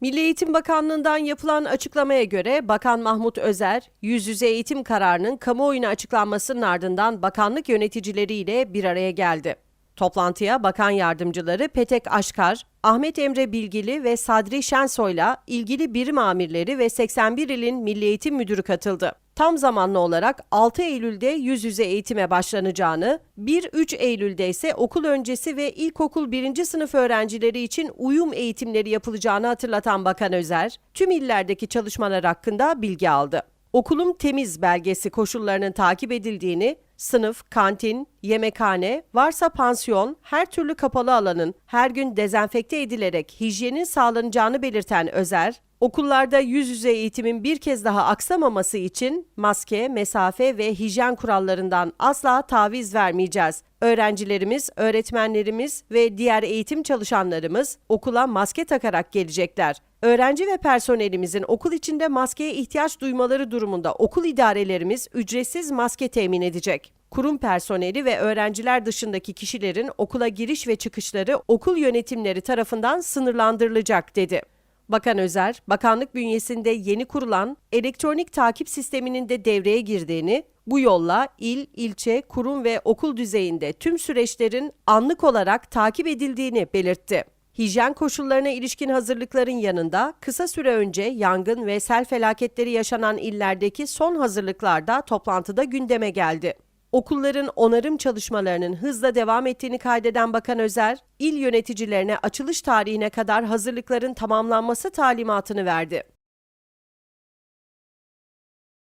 Milli Eğitim Bakanlığı'ndan yapılan açıklamaya göre Bakan Mahmut Özer, yüz yüze eğitim kararının kamuoyuna açıklanmasının ardından bakanlık yöneticileriyle bir araya geldi. Toplantıya bakan yardımcıları Petek Aşkar, Ahmet Emre Bilgili ve Sadri Şensoy'la ilgili birim amirleri ve 81 ilin Milli Eğitim Müdürü katıldı. Tam zamanlı olarak 6 Eylül'de yüz yüze eğitime başlanacağını, 1-3 Eylül'de ise okul öncesi ve ilkokul 1. sınıf öğrencileri için uyum eğitimleri yapılacağını hatırlatan Bakan Özer, tüm illerdeki çalışmalar hakkında bilgi aldı. Okulum temiz belgesi koşullarının takip edildiğini, sınıf, kantin, yemekhane, varsa pansiyon, her türlü kapalı alanın her gün dezenfekte edilerek hijyenin sağlanacağını belirten Özer, okullarda yüz yüze eğitimin bir kez daha aksamaması için maske, mesafe ve hijyen kurallarından asla taviz vermeyeceğiz. Öğrencilerimiz, öğretmenlerimiz ve diğer eğitim çalışanlarımız okula maske takarak gelecekler. Öğrenci ve personelimizin okul içinde maskeye ihtiyaç duymaları durumunda okul idarelerimiz ücretsiz maske temin edecek. Kurum personeli ve öğrenciler dışındaki kişilerin okula giriş ve çıkışları okul yönetimleri tarafından sınırlandırılacak dedi. Bakan Özer, bakanlık bünyesinde yeni kurulan elektronik takip sisteminin de devreye girdiğini, bu yolla il, ilçe, kurum ve okul düzeyinde tüm süreçlerin anlık olarak takip edildiğini belirtti. Hijyen koşullarına ilişkin hazırlıkların yanında kısa süre önce yangın ve sel felaketleri yaşanan illerdeki son hazırlıklar da toplantıda gündeme geldi. Okulların onarım çalışmalarının hızla devam ettiğini kaydeden Bakan Özer, il yöneticilerine açılış tarihine kadar hazırlıkların tamamlanması talimatını verdi.